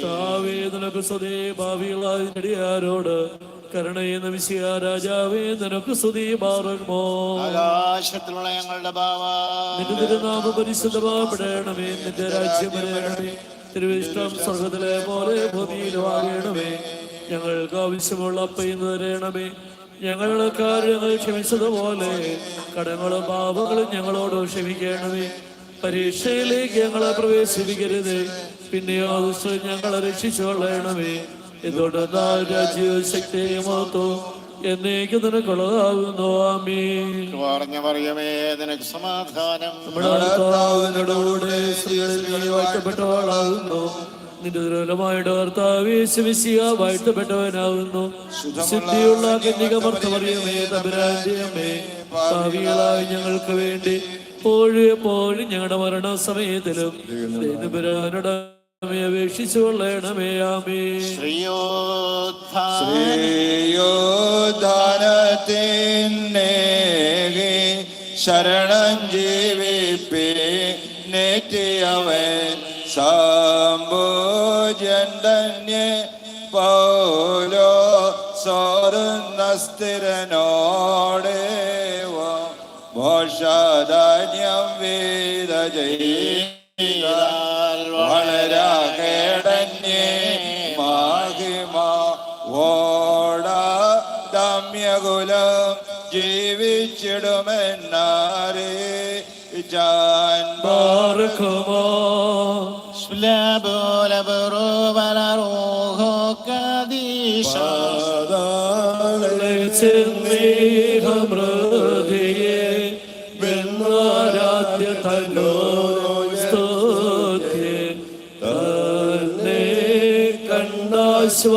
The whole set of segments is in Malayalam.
കർത്താവേ നിനക്ക് സ്വതേ ഭാവികളായടിയാരോട് കരുണയെന്ന വിശയ രാജാവേ നിനക്ക് സ്തുതി ബാറമോ ആകാശത്തിലുള്ള ഞങ്ങളുടെ ബാവ. നിന്റെ തിരുനാമ പരിശുദ്ധമാപ്പെടണമേ നിന്റെ രാജ്യം വരയണമേ തിരുവിഷ്ടം സ്വർഗത്തിലെ പോലെ ഭൂമിയിലും ആകണമേ ഞങ്ങൾക്ക് ആവശ്യമുള്ള അപ്പയിന്ന് തരണമേ. ഞങ്ങളുടെ കാര്യങ്ങൾ ക്ഷമിച്ചതുപോലെ കടങ്ങളും പാപങ്ങളും ഞങ്ങളോട് ക്ഷമിക്കണമേ. പരീക്ഷയിലേക്ക് ഞങ്ങളെ പ്രവേശിപ്പിക്കരുത്. പിന്നെയോ ഞങ്ങളെ രക്ഷിച്ചുകൊള്ളണമേ. എന്തുകൊണ്ട് രാജ്യവും ശക്തിയും മഹത്വവും എന്നേക്ക് നിനക്കുള്ളതാവുന്നു. ആമീ പറഞ്ഞ പറയുമേ നിനക്ക് സമാധാനം. നമ്മുടെ സ്ത്രീകളിൽ നീ നിന്റെ ദുരൂലമായുടെ ശിവശിയ വാഴ്ത്തപ്പെട്ടവനാകുന്നു. അമ്മേ ഭാവികളായി ഞങ്ങൾക്ക് വേണ്ടി എപ്പോഴും എപ്പോഴും ഞങ്ങളുടെ മരണസമയത്തിലും തമ്പുരാനോട് അമ്മയെ അപേക്ഷിച്ചു കൊള്ളണമേ ആമേ ശ്രീയോധാനത്തിന്നേകി ശരണം ജീവിപ്പി നെറ്റിയവൻ സംഭോജൻ പോലോ സോറുന്ന സ്ഥിരനോടേവ ഭോഷധാന്യം വീത ജീവിച്ചിടുമെന്നാരേ ജാൻ ബാർക്കുമോ ചെന്നേഹമൃതിയെ വെണ്ണാരാധ്യ തന്നോ സ്തുതി തന്നെ കണ്ടാശ്വാസത്തോ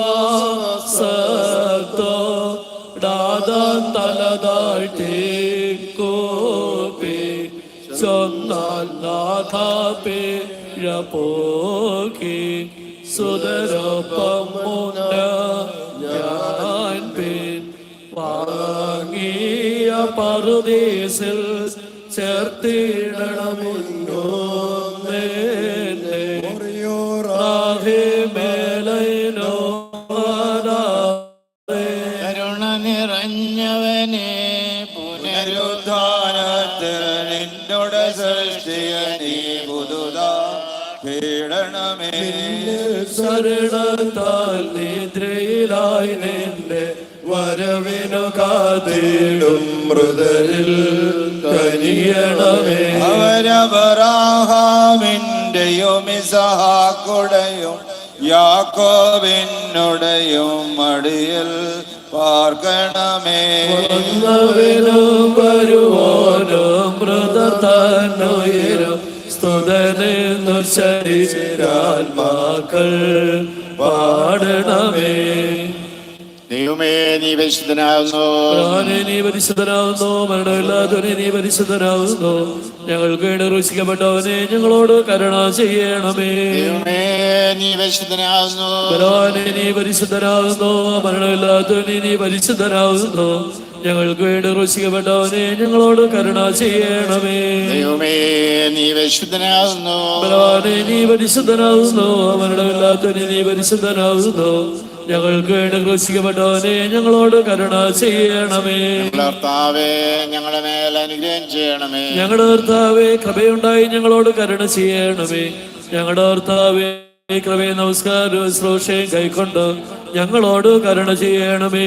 നാഥാപേ പോക്കി സുതരൊപ്പം മുന്ന ഞാൻ പിൻ വാങ്ങിയ പറുദേശിൽ ചേർത്തിടണമുണ്ടോ ശരണത്താൽ നിദ്രയിലായി നിന്റെ വരവിനു കാത്തിടും മൃതരിൽ കനിയണമേ. അവരബറാഹാമിന്റെയും ഇസഹാക്കുടെയും യാക്കോവിനുടയും മടിയിൽ പാർക്കണമേ. വരുവോനും മൃതത്താനുയരും സ്തുതനെന്നു ശരീരാത്മാക്കൾ പാടണമേ. ദൈവമേ നീ പരിശുദ്ധനാകുന്നു. പ്രാണനെ നീ പരിശുദ്ധനാകുന്നു. മരണമില്ലാത്തവനെ നീ പരിശുദ്ധനാകുന്നു. ഞങ്ങൾക്ക് വേണ്ടി ഋഷിക്കപ്പെട്ടവനെ ഞങ്ങളോട് കരുണ ചെയ്യണമേ. ദൈവമേ നീ പരിശുദ്ധനാകുന്നു. ബലവാനെ നീ പരിശുദ്ധനാകുന്നു. മരണമില്ലാത്തവനെ നീ പരിശുദ്ധനാകുന്നു. ഞങ്ങൾക്ക് വേണ്ടി ഋഷിക്കപ്പെട്ടവനെ ഞങ്ങളോട് കരുണ ചെയ്യണമേ. ദൈവമേ നീ പരിശുദ്ധനാകുന്നു. ബലവാനെ നീ പരിശുദ്ധനാകുന്നു. മരണമില്ലാത്തവനെ നീ പരിശുദ്ധനാകുന്നു. ഞങ്ങൾക്ക് വേണ്ടി ഘോഷിക്കപ്പെട്ടവനെ ഞങ്ങളോട് കരുണ ചെയ്യണമേ. ഞങ്ങളുടെ കർത്താവേ ഞങ്ങളുടെ മേൽ അനുഗ്രഹം ചെയ്യണമേ. ഞങ്ങളുടെ ഭർത്താവേ കൃപയുണ്ടായി ഞങ്ങളോട് കരുണ ചെയ്യണമേ. ഞങ്ങളുടെ കർത്താവെ കൃപയെ നമസ്കാരവും ശ്രോഷയും കൈക്കൊണ്ട് ഞങ്ങളോട് കരുണ ചെയ്യണമേ.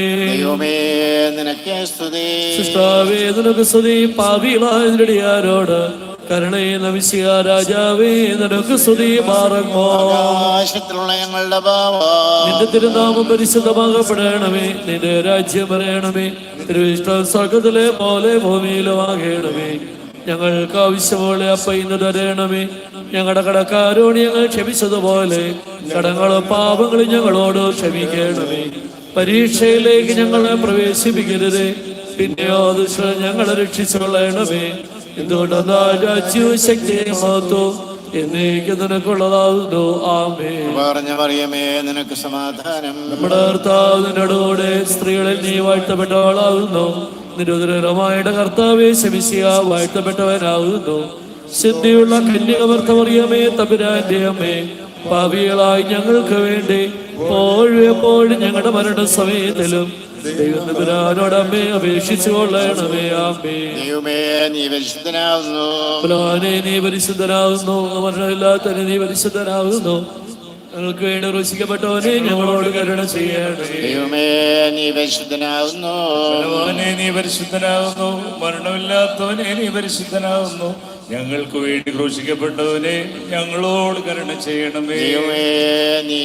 സൃഷ്ടാവേ നിനക്ക് സ്തുതി. പാപികളായതിനടിയാരോട് കരുണയെ നമിശിക രാജാവേ നിനക്ക് സ്തുതി മാറങ്ങോ. ആകാശത്തിലുള്ള ഞങ്ങളുടെ നിന്റെ തിരുനാമം പരിശുദ്ധമാകപ്പെടണമേ. നിന്റെ രാജ്യം പറയണമേ തിരുവിഷ്ടം സ്വർഗത്തിലെ പോലെ ഭൂമിയിലും ആകണമേ. ഞങ്ങൾക്ക് ആവശ്യമുള്ള അപ്പ ഇന്ന് തരണമേ. ഞങ്ങളുടെ കടക്കാരോട് ഞങ്ങൾ ക്ഷമിച്ചതുപോലെ കടങ്ങളും പാപങ്ങളും ഞങ്ങളോട് ക്ഷമിക്കണമേ. പരീക്ഷയിലേക്ക് ഞങ്ങളെ പ്രവേശിപ്പിക്കരുത്. പിന്നെയോ ദുഷ്ട ഞങ്ങളെ രക്ഷിച്ചുകൊള്ളണമേ. എന്തുകൊണ്ടെന്നാ രാജ്യവും ശക്തിയും മഹത്വവും എന്നേക്ക് നിനക്കുള്ളതാകുന്നു ആമേ പറഞ്ഞ മറിയമേ നിനക്ക് സമാധാനം. നമ്മുടെ കർത്താവിനോടുകൂടെ സ്ത്രീകളിൽ നീ വാഴ്ത്തപ്പെട്ടവളാകുന്നു നിരുദരമായുടെ കർത്താവെ ശമിശിയ വാഴ്ത്തപ്പെട്ടവനാകുന്നു. സിദ്ധിയുള്ള കന്യകവർത്തമറിയമേ തമ്പുരാന്റെ അമ്മേ പാപികളായി ഞങ്ങൾക്ക് വേണ്ടി എപ്പോഴും എപ്പോഴും ഞങ്ങളുടെ മരണ സമയത്തിലും അമ്മേ അപേക്ഷിച്ചു കൊള്ളണമേ ദൈവമേ നീ പരിശുദ്ധനാവുന്നു ബലവാനെ നീ പരിശുദ്ധനാകുന്നു. നീ പരിശുദ്ധനാകുന്നു. ഞങ്ങൾക്ക് വേണ്ടി ഞങ്ങളോട് കരുണ ചെയ്യണമേ. നീ പരിശുദ്ധനാകുന്നു. ഭഗവാനെ നീ പരിശുദ്ധനാകുന്നു. മരണമില്ലാത്തവനെ നീ പരിശുദ്ധനാകുന്നു. ഞങ്ങൾക്ക് വേണ്ടി ക്രൂശിക്കപ്പെട്ടവനെ ഞങ്ങളോട് കരുണ ചെയ്യണമേ. നീ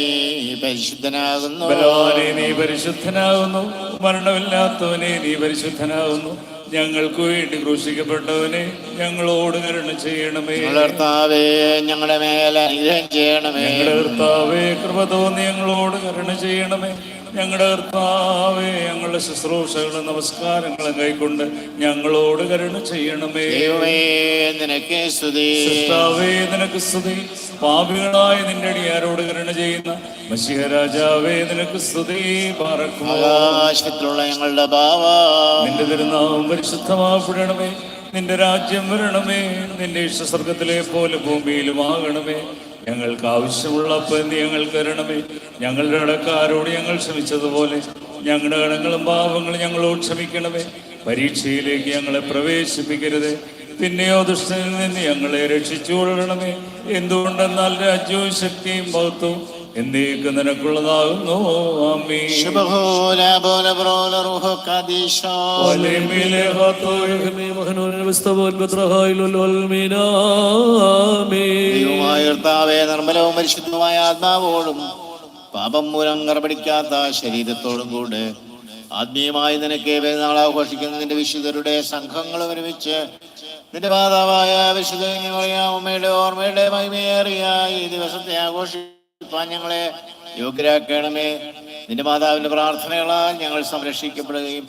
പരിശുദ്ധനാകുന്നു. ഭഗവാനെ നീ പരിശുദ്ധനാകുന്നു. മരണമില്ലാത്തവനെ നീ പരിശുദ്ധനാകുന്നു. ഞങ്ങൾക്ക് വേണ്ടി ക്രൂശിക്കപ്പെട്ടവനെ ഞങ്ങളോട് കരുണ ചെയ്യണമേ. ഞങ്ങളുടെ കർത്താവേ ഞങ്ങളുടെ മേലെ അനുഗ്രഹം ചെയ്യണമേ. കർത്താവേ കൃപ തോന്നി ഞങ്ങളോട് കരുണ ചെയ്യണമേ. ഞങ്ങളുടെ കർത്താവേ ഞങ്ങളുടെ ശുശ്രൂഷകളും നമസ്കാരങ്ങളും കൈക്കൊണ്ട് ഞങ്ങളോട് കരുണ ചെയ്യണമേ. നിനക്ക് സ്തുതി. നിനക്ക് സ്തുതി. പാപികളായ നിന്റെ അടിയാരോട് കരുണ ചെയ്യുന്ന? മഷിഹ രാജാവേ നിനക്ക് സ്തുതി. ആകാശത്തിലുള്ള ഞങ്ങളുടെ ഭാവ നിന്റെ തിരുനാമം പരിശുദ്ധമാപ്പെടണമേ നിന്റെ രാജ്യം വരണമേ. നിന്റെ ഇഷ്ടസ്വർഗത്തിലെ പോലെ ഭൂമിയിലും ആകണമേ ഞങ്ങൾക്ക് ആവശ്യമുള്ള എന്ത് ഞങ്ങൾ കരണമേ ഞങ്ങളുടെ ഇടക്കാരോട് ഞങ്ങൾ ക്ഷമിച്ചതുപോലെ ഞങ്ങളുടെ കടങ്ങളും പാപങ്ങളും ഞങ്ങളോട് ക്ഷമിക്കണമേ. പരീക്ഷയിലേക്ക് ഞങ്ങളെ പ്രവേശിപ്പിക്കരുത്. പിന്നെയോ ദുഷ്ടനിൽ നിന്ന് ഞങ്ങളെ രക്ഷിച്ചു കൊള്ളണമേ എന്തുകൊണ്ടെന്നാൽ രാജ്യവും ശക്തിയും ഭക്തവും എന്നേക്ക് നിനക്കുള്ളതാകുന്നു. നിർമ്മലവും ആത്മാവോടും പാപം മൂലം കറപിടിക്കാത്ത ശരീരത്തോടും കൂടെ ആത്മീയമായി നിനക്ക് നിന്റെ വിശുദ്ധരുടെ സംഘങ്ങൾ ഒരുമിച്ച് നിന്റെ മാതാവായ വിശുദ്ധ അമ്മയുടെ ഓർമ്മയുടെ മഹിമയേറിയ ഈ ദിവസത്തെ ആഘോഷിപ്പാൻ ഞങ്ങളെ യോഗ്യരാക്കണമേ. നിന്റെ മാതാവിന്റെ പ്രാർത്ഥനകളാൽ ഞങ്ങൾ സംരക്ഷിക്കപ്പെടുകയും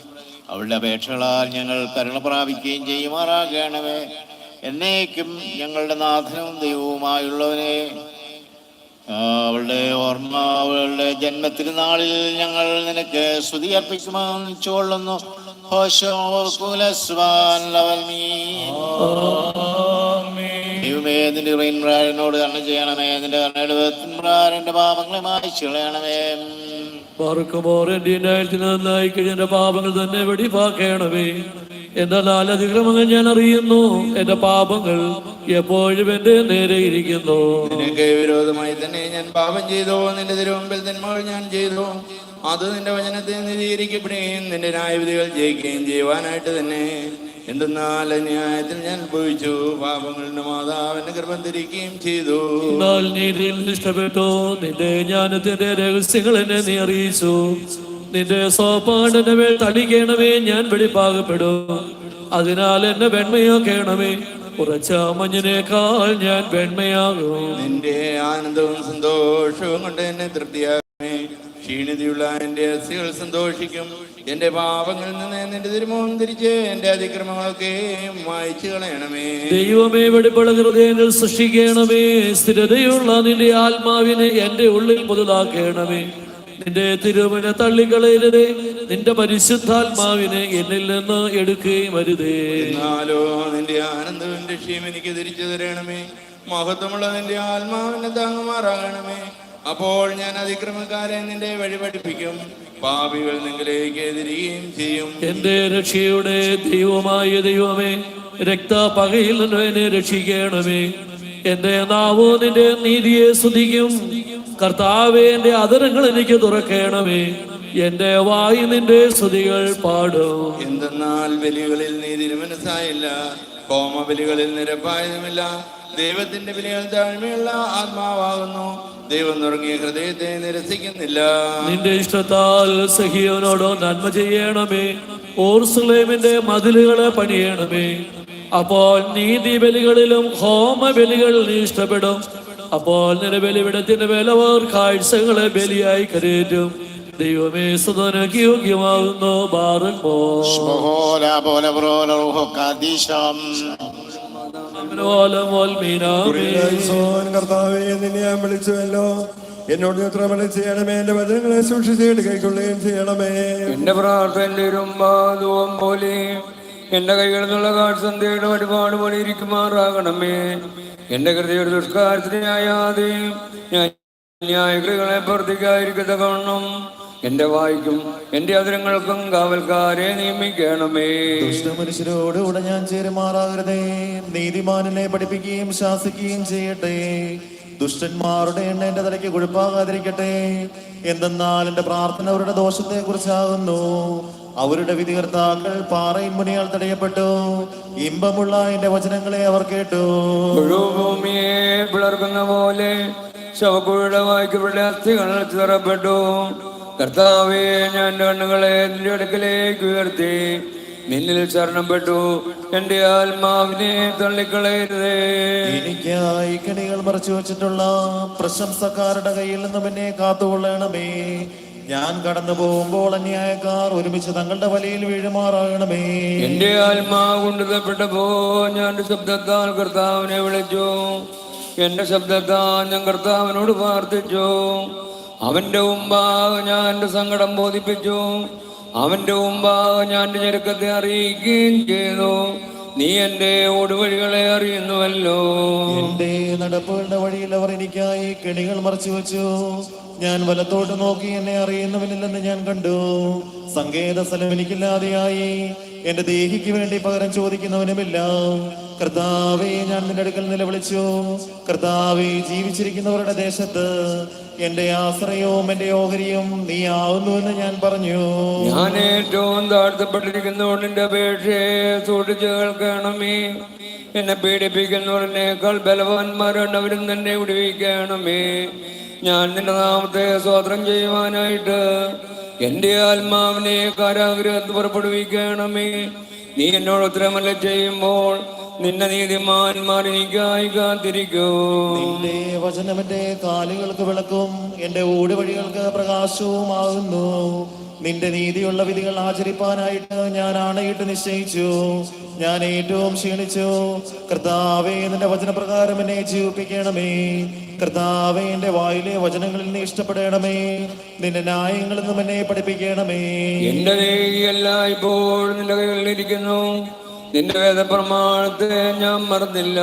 അവളുടെ അപേക്ഷകളാൽ ഞങ്ങൾ കരുണ പ്രാപിക്കുകയും ചെയ്യുമാറാകണമേ. എന്നേക്കും ഞങ്ങളുടെ നാഥനും ദൈവവുമായുള്ളവനെ അവളുടെ ഓർമ്മ അവളുടെ ജന്മത്തിരുനാളിൽ ഞങ്ങൾ നിനക്ക് സ്തുതി അർപ്പിക്കുമെന്ന് ഹോശോ കുലസ്വാൻ ലവൽമീ. ദൈവമേ നിന്റെ ഇറയിൻപ്രാരനോട് കണ്ണ ചെയ്യണമേ. നിന്റെ കണ്ണയുടെ വേത്തിൻപ്രാരന്റെ പാപങ്ങളെ എന്റെ കളയണമേ നന്നായി കഴിഞ്ഞ പാപങ്ങൾ തന്നെ വെടിപ്പാക്കണമേ. എന്റെ നാലതിക്രമങ്ങൾ ഞാൻ അറിയുന്നു. എന്റെ പാപങ്ങൾ എപ്പോഴും എന്റെ നേരെ ഇരിക്കുന്നു. നിനക്ക് വിരോധമായി തന്നെ ഞാൻ പാപം ചെയ്തു? നിന്റെ തിരുവമ്പിൽ തന്മകൾ ഞാൻ ചെയ്തു? അത് നിന്റെ വചനത്തെ നിധീകരിക്കപ്പെടുകയും നിന്റെ ന്യായവിധികൾ ജയിക്കുകയും ചെയ്യുവാനായിട്ട് തന്നെ എന്തെന്നാൽ ന്യായത്തിൽ ഞാൻ ഭവിച്ചു പാപങ്ങളുടെ മാതാവിന്റെ ഗർഭം ധരിക്കുകയും ചെയ്തു. എന്നാൽ നീതിയിൽ ഇഷ്ടപ്പെട്ടു. നിന്റെ ജ്ഞാനത്തിന്റെ രഹസ്യങ്ങൾ എന്നെ നീ അറിയിച്ചു. നിന്റെ സോപ്പാടന്റെ തടിക്കണമേ ഞാൻ വെളിപ്പാകപ്പെടും അതിനാൽ എന്നെ വെണ്മയാക്കണമേ. കുറച്ച മഞ്ഞിനേക്കാൾ ഞാൻ വെണ്മയാകും. നിന്റെ ആനന്ദവും സന്തോഷവും കൊണ്ട് എന്നെ തൃപ്തിയാകണമേ ക്ഷീണിതയുള്ള എന്റെ അസ്ഥികൾ സന്തോഷിക്കും. എന്റെ പാപങ്ങളിൽ നിന്ന് നിന്റെ തിരുമുഖം തിരിച്ച് എന്റെ അതിക്രമങ്ങളൊക്കെ മായ്ച്ചു കളയണമേ. ദൈവമേ വെളിപ്പെടുന്ന ഹൃദയങ്ങൾ സൃഷ്ടിക്കണമേ. സ്ഥിരതയുള്ള നിന്റെ ആത്മാവിനെ എന്റെ ഉള്ളിൽ പുതുതാക്കണമേ. നിന്റെ തിരുമന തള്ളിക്കളയരുതേ. നിന്റെ പരിശുദ്ധാത്മാവിനെ എന്നിൽ നിന്ന് എടുക്കുകയും വരുതേ എന്നാലോ നിന്റെ ആനന്ദവും രക്ഷയും എനിക്ക് തിരിച്ചു തരണമേ. മഹത്വമുള്ള നിന്റെ ആത്മാവിനെ താങ്ങുമാറാകണമേ. അപ്പോൾ ഞാൻ അതിക്രമക്കാരെ നിന്റെ വഴി പഠിപ്പിക്കും പാപികൾ നിങ്ങളിലേക്ക് തിരികെയും ചെയ്യും. എന്റെ രക്ഷയുടെ ദൈവമായ ദൈവമേ രക്തപകയിൽ എന്നെ രക്ഷിക്കണമേ. എന്റെ നാവോ നിന്റെ നീതിയെ സ്തുതിക്കും. കർത്താവേ എന്റെ അതരങ്ങൾ എനിക്ക് തുറക്കണമേ. എന്റെ വായി നിന്റെ സ്തുതികൾ പാടും. എന്തെന്നാൽ ബലികളിൽ നീ തിരുമനസ്സായില്ല കോമബലികളിൽ നിരപ്പായതുമില്ല ദൈവത്തിന്റെ വിലയിൽ താഴ്മയുള്ള ആത്മാവാകുന്നു. ദൈവം നുറങ്ങിയ ഹൃദയത്തെ നിരസിക്കുന്നില്ല. നിന്റെ ഇഷ്ടത്താൽ സഹിയോനോടോ നന്മ ചെയ്യണമേ. ഓർസുലേമിന്റെ മതിലുകളെ പണിയണമേ. അപ്പോൾ നീതി ബലികളിലും ഹോമ ബലികൾ നീ ഇഷ്ടപ്പെടും. അപ്പോൾ നിന്റെ ബലിവിടത്തിന്റെ വിലവർ കാഴ്ചകളെ ബലിയായി കരയേറ്റും. ദൈവമേ സുതനക്ക് യോഗ്യമാകുന്നു ശുഭഹോല കർത്താവേ നിന്നെ ഞാൻ വിളിച്ചുവല്ലോ. എന്നോട് ഉത്തരമണി ചെയ്യണമേ. എന്റെ വചനങ്ങളെ സൂക്ഷിച്ചിട്ട് കൈക്കൊള്ളുകയും ചെയ്യണമേ. എന്റെ പ്രാർത്ഥന ധൂവം പോലെ എന്റെ കൈകളിൽ നിന്നുള്ള കാഴ്ചന്തയുടെ ഒരുപാട് പോലെ ഇരിക്കുമാറാകണമേ. എന്റെ കൃതിയുടെ ദുഷ്കാരത്തിനായാതെ ഞാൻ ന്യായകൃകളെ പ്രവർത്തിക്കാതിരിക്കത്തക്കവണ്ണം എന്റെ വായിക്കും എന്റെ അതിരങ്ങൾക്കും കാവൽക്കാരെ നിയമിക്കണമേ. മനുഷ്യരോടുകൂടെ ഞാൻ ചേരുമാറാകരുതേ. നീതിമാനിനെ പഠിപ്പിക്കുകയും ശാസിക്കുകയും ചെയ്യട്ടെ. ദുഷ്ടന്മാരുടെ എണ്ണ എന്റെ തലയ്ക്ക് കുഴപ്പാകാതിരിക്കട്ടെ. എന്തെന്നാൽ എന്റെ പ്രാർത്ഥന അവരുടെ ദോഷത്തെ കുറിച്ചാകുന്നു. അവരുടെ വിധികർത്താക്കൾ പാറയിൽ മുനിയാൽ തടയപ്പെട്ടു. ഇമ്പമുള്ള എന്റെ വചനങ്ങളെ അവർ കേട്ടു. ഭൂമിയെ പിളർക്കുന്ന പോലെ ശവക്കുഴിയുടെ വായിക്കപ്പെട്ട അസ്ഥികൾ ചിതറപ്പെട്ടു കർത്താവെ ഞാൻ കണ്ണുകളെ നിന്റെ അടുക്കലേക്ക് ഉയർത്തി. നിന്നിൽ ശരണപ്പെട്ടു. എന്റെ ആത്മാവിനെ തള്ളിക്കളയരുതേ. എനിക്കായി കണികൾ മറച്ചു വെച്ചിട്ടുള്ള പ്രശംസക്കാരുടെ കയ്യിൽ നിന്നും എന്നെ കാത്തുകൊള്ളണമേ. ഞാൻ കടന്നു പോകുമ്പോൾ അന്യായക്കാർ ഒരുമിച്ച് തങ്ങളുടെ വലയിൽ വീഴുമാറാകണമേ. എന്റെ ആത്മാവ് കൊണ്ടുതപ്പെട്ടപ്പോ ഞാൻ ശബ്ദത്താൽ കർത്താവിനെ വിളിച്ചു. എന്റെ ശബ്ദത്താൽ ഞാൻ കർത്താവിനോട് പ്രാർത്ഥിച്ചു. അവന്റെ മുമ്പാകെ ഞാൻ എന്റെ സങ്കടം ബോധിപ്പിച്ചു. അവന്റെ മുമ്പാകെ ഞാൻ എന്റെ ഞെരുക്കത്തെ അറിയിക്കുകയും ചെയ്തു. നീ എന്റെ ഓടുവഴികളെ അറിയുന്നുവല്ലോ. എന്റെ നടപ്പുകളുടെ വഴിയിൽ അവർ എനിക്കായി കെണികൾ മറച്ചു വെച്ചു. ഞാൻ വലത്തോട്ട് നോക്കി എന്നെ അറിയുന്നവനില്ലെന്ന് ഞാൻ കണ്ടു. സങ്കേത സ്ഥലം എനിക്കില്ലാതെയായി. എന്റെ ദേഹിക്ക് വേണ്ടി പകരം ചോദിക്കുന്നവനുമില്ല. കർത്താവെ ഞാൻ നിന്റെ അടുക്കൽ നിലവിളിച്ചു. കർത്താവെ ജീവിച്ചിരിക്കുന്നവരുടെ ദേശത്ത് എന്റെ ആശ്രയവും എന്റെ ഓഹരിയും നീ ആവുന്നു എന്ന് ഞാൻ പറഞ്ഞു. ഞാൻ ഏറ്റവും താഴ്ത്തപ്പെട്ടിരിക്കുന്നവരുടെ അപേക്ഷയെ സൂക്ഷിച്ചു കേൾക്കണമേ എന്നെ പീഡിപ്പിക്കുന്നവരിനേക്കാൾ ബലവാന്മാരുണ്ടവരും തന്നെ വിടുവിക്കണമേ ഞാൻ നിന്റെ നാമത്തെ സ്വാതന്ത്ര്യം ചെയ്യുവാനായിട്ട് എന്റെ ആത്മാവിനെ കാരാഗ്രഹത്ത് പുറപ്പെടുവിക്കണമേ നീ എന്നോട് ഉത്തരമല്ല ചെയ്യുമ്പോൾ നിന്റെ നീതിമാന്മാർ എനിക്കായി കാത്തിരിക്കൂ നിന്റെ വചനം എന്റെ കാലുകൾക്ക് വിളക്കും എന്റെ ഓടുവഴികൾക്ക് പ്രകാശവുമാകുന്നു. നിന്റെ നീതിയുള്ള വിധികൾ ആചരിപ്പാനായിട്ട് ഞാൻ ആണയിട്ട് നിശ്ചയിച്ചു. ഞാൻ ഏറ്റവും ക്ഷീണിച്ചു. കർത്താവേ നിന്റെ വചനപ്രകാരം എന്നെ ജീവിപ്പിക്കണമേ. കർത്താവേ എന്റെ വായിലെ വചനങ്ങളിൽ നീ ഇഷ്ടപ്പെടണമേ. നിന്റെ ന്യായങ്ങളിൽ നിന്നും എന്നെ പഠിപ്പിക്കണമേ. എന്റെ ഇപ്പോൾ നിന്റെ കയ്യിലിരിക്കുന്നു നിന്റെ വേദപ്രമാണത്തെ ഞാൻ മറന്നില്ല.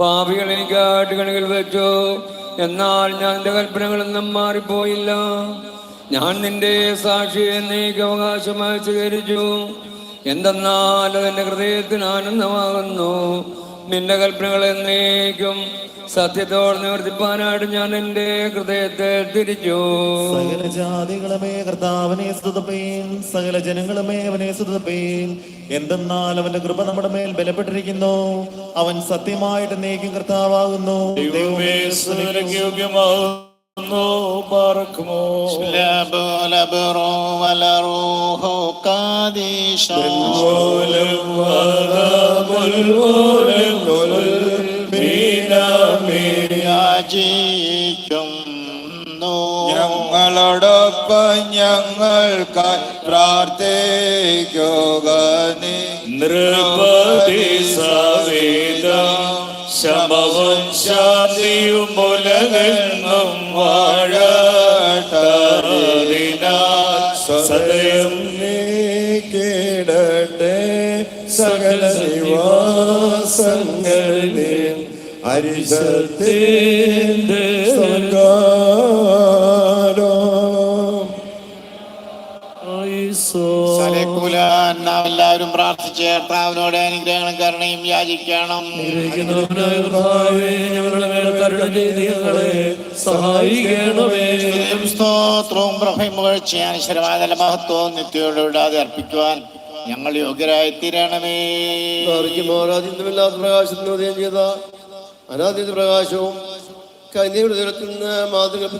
പാപികൾ എനിക്ക് ആട്ടുകണികൾ വെച്ചു. എന്നാൽ ഞാൻ നിന്റെ കൽപ്പനകളൊന്നും മാറിപ്പോയില്ല. ഞാൻ നിന്റെ സാക്ഷിയെ നീക്ക് അവകാശമായി സ്വീകരിച്ചു. എന്തെന്നാൽ അതെന്റെ ഹൃദയത്തിന് ആനന്ദമാകുന്നു. നിന്റെ കൽപ്പനകൾ എന്നേക്കും സത്യത്തോട് നിവർത്തിപ്പാനായിട്ട് ഞാൻ എന്റെ ഹൃദയത്തെ തിരിച്ചു. സകല ജാതികളുമേ കർത്താവിനെ സ്തുതപ്പേൻ സകല ജനങ്ങളുമേ അവനെ സ്തുതപ്പേൻ. എന്തെന്നാൽ അവന്റെ കൃപ നമ്മുടെ മേൽ ബലപ്പെട്ടിരിക്കുന്നു. അവൻ സത്യമായിട്ട് നീക്കും കർത്താവാകുന്നു. ദൈവമേ യാചിക്കുന്നു ഞങ്ങളോടൊപ്പം പ്രാർത്ഥിക്കുക നീ. നൃപതി നിവാസങ്ങളിൽ അരിശത്തിന്റെ എല്ലാവരും പ്രാർത്ഥിച്ച് കർത്താവിനോട് അനുഗ്രഹങ്ങളും കരുണയും യാചിക്കണം. സഹായിക്കണമേ. സ്തോത്രവും പ്രഭയും പുകഴ്ചയും ശരമായ നല്ല മഹത്വവും നിത്യയോടെ വിടാതെ അർപ്പിക്കുവാൻ ഞങ്ങൾ യോഗ്യരായി തീരണമേ ആരാധ്യമില്ലാത്ത പ്രകാശത്തിന് ഉദയം ചെയ്ത അനാദ്യത പ്രകാശവും കന്യയുടെ ദൂരത്തിൽ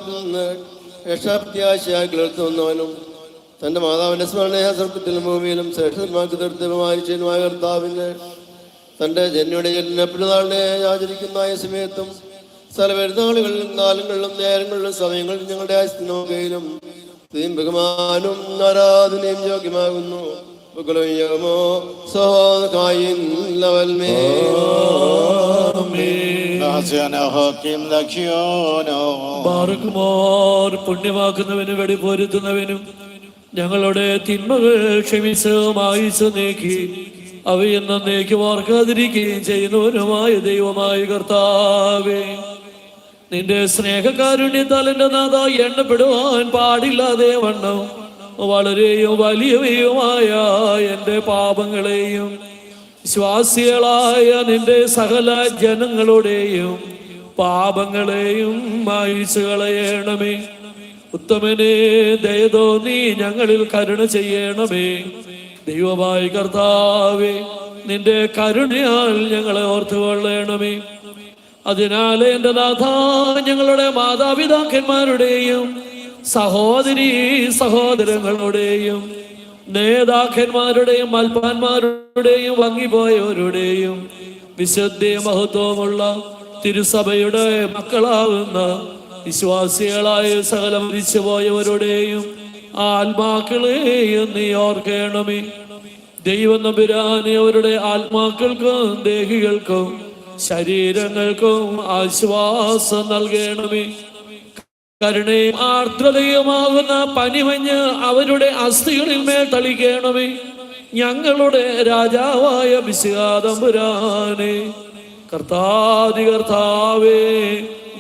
നിന്ന് രക്ഷാപ്രത്യാശയായി കിളർത്തുന്നവനും തന്റെ മാതാവിന്റെ സ്മരണയ സർപ്പത്തിലും ഭൂമിയിലും ശ്രേഷ്ഠന്മാർക്ക് തീർത്ഥമായ കർത്താവിന്റെ തന്റെ ജന്മയുടെ ജന്മപ്പിതാളിനെ ആചരിക്കുന്ന ഈ സമയത്തും സ്ഥല പെരുന്നാളുകളിലും കാലങ്ങളിലും നേരങ്ങളിലും സമയങ്ങളിലും ഞങ്ങളുടെ ആസ്തിനോകയിലും തീം ബഹുമാനും ആരാധനയും യോഗ്യമാകുന്നു. ലവൽമേ ദാസ്യനഹോക്കിം ദക്ഷ്യോനോ. മാർക്കുമോർ പുണ്യമാക്കുന്നവനും വെടിപോരുത്തുന്നവനും ഞങ്ങളുടെ തിന്മകൾ ക്ഷമിച്ച് മായിച്ചു നീക്കി അവയെന്ന നീക്കി വാർക്കാതിരിക്കുകയും ചെയ്യുന്നവനുമായ ദൈവമായ കർത്താവേ നിന്റെ സ്നേഹകാരുണ്യത്താൽ എന്റെ നാഥ എണ്ണപ്പെടുവാൻ പാടില്ലാതെ വണ്ണം. വളരെയും വലിയവയുമായ എന്റെ പാപങ്ങളെയും വിശ്വാസികളായ നിന്റെ സകല ജനങ്ങളുടെയും പാപങ്ങളെയും മായിച്ചു കളയണമേ. ഉത്തമനെ ദയതോ നീ ഞങ്ങളിൽ കരുണ ചെയ്യണമേ. ദൈവമായി കർത്താവേ നിന്റെ കരുണയാൽ ഞങ്ങളെ ഓർത്തുകൊള്ളണമേ. അതിനാൽ എന്റെ നാഥ ഞങ്ങളുടെ മാതാപിതാക്കന്മാരുടെയും സഹോദരി സഹോദരങ്ങളുടെയും നേതാക്കന്മാരുടെയും മൽപ്പാന്മാരുടെയും വങ്ങിപ്പോയവരുടെയും വിശുദ്ധ മഹത്വമുള്ള തിരുസഭയുടെ മക്കളാവുന്ന വിശ്വാസികളായ സകല മരിച്ചുപോയവരുടെയും ആത്മാക്കളെയും നീ ഓർക്കണമേ. ദൈവം നമ്പുരാനെ അവരുടെ ആത്മാക്കൾക്കും ദേഹികൾക്കും ശരീരങ്ങൾക്കും ആശ്വാസം നൽകണമേ. കരുണയും ആർദ്രതയുമാകുന്ന പനിമഞ്ഞ് അവരുടെ അസ്ഥികളിൽ മേൽ തളിക്കണമേ. ഞങ്ങളുടെ രാജാവായ വിശാദംപുരാനെ കർത്താതി കർത്താവേ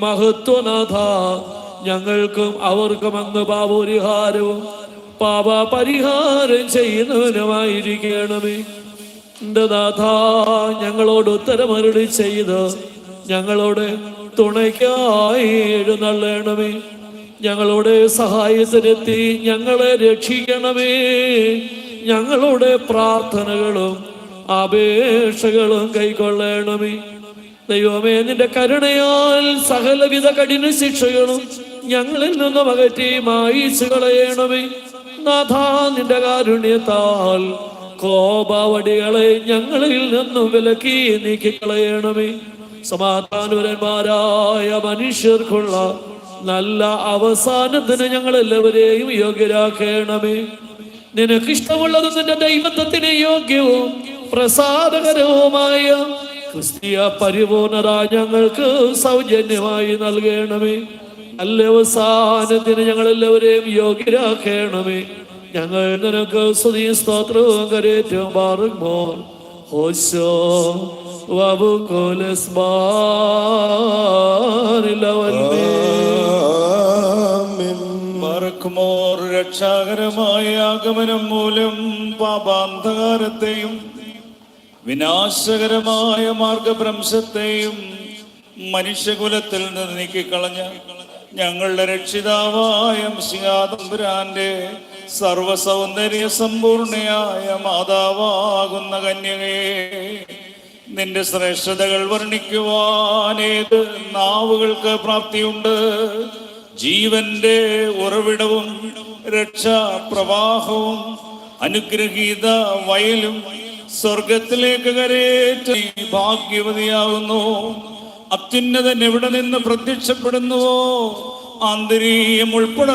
മഹത്വനാഥ ഞങ്ങൾക്കും അവർക്കും അങ്ങ് പാപപരിഹാരവും പാപ പരിഹാരം ചെയ്യുന്നവനുമായിരിക്കണമേ. എന്റെ നാഥ ഞങ്ങളോട് ഉത്തരമരുളി ചെയ്ത് ഞങ്ങളോട് തുണയ്ക്കായി എഴുന്നള്ളണമേ. ഞങ്ങളുടെ സഹായത്തിനെത്തി ഞങ്ങളെ രക്ഷിക്കണമേ. ഞങ്ങളുടെ പ്രാർത്ഥനകളും അപേക്ഷകളും കൈക്കൊള്ളണമേ. ദൈവമേ നിന്റെ കരുണയാൽ സകലവിധ കഠിന ശിക്ഷകളും ഞങ്ങളിൽ നിന്ന് അകറ്റി മായിച്ചു കളയണമേ. നാഥ നിന്റെ കാരുണ്യത്താൽ കോപാവടികളെ ഞങ്ങളിൽ നിന്നും വിലക്കി നീക്കിക്കളയണമേ. സമാധാനപരന്മാരായ മനുഷ്യർക്കുള്ള നല്ല അവസാനത്തിന് ഞങ്ങൾ എല്ലാവരെയും യോഗ്യരാക്കണമേ. നിനക്കിഷ്ടമുള്ളത് നിന്റെ ദൈവത്വത്തിന് യോഗ്യവും പ്രസാദകരവുമായ ക്രിസ്തീയ പരിപൂർണത ഞങ്ങൾക്ക് സൗജന്യമായി നൽകണമേ. നല്ല അവസാനത്തിന് ഞങ്ങൾ എല്ലാവരെയും യോഗ്യരാക്കണമേ. ഞങ്ങൾ നിനക്ക് സ്തുതി സ്തോത്രവും കരേറ്റവും മാറുമ്പോൾ ഹോശോ. ആമേൻ. മറക്കുമോർ രക്ഷാകരമായ ആഗമനം മൂലം പാപാന്ധകാരത്തെയും വിനാശകരമായ മാർഗഭ്രംശത്തെയും മനുഷ്യകുലത്തിൽ നിന്ന് നീക്കിക്കളഞ്ഞ ഞങ്ങളുടെ രക്ഷിതാവായ മിശികാതമ്പുരാന്റെ സർവസൗന്ദര്യ സമ്പൂർണയായ മാതാവാകുന്ന കന്യകയെ നിന്റെ ശ്രേഷ്ഠതകൾ വർണിക്കുവാൻ ഏത് നാവുകൾക്ക് പ്രാപ്തിയുണ്ട്. ജീവന്റെ ഉറവിടവും രക്ഷാപ്രവാഹവും അനുഗ്രഹീത വയലും സ്വർഗത്തിലേക്ക് കരേറ്റ ഭാഗ്യവതിയാകുന്നു. അത്യുന്നതൻ എവിടെ നിന്ന് പ്രത്യക്ഷപ്പെടുന്നുവോ ആന്തരീയം ഉൾപ്പെടെ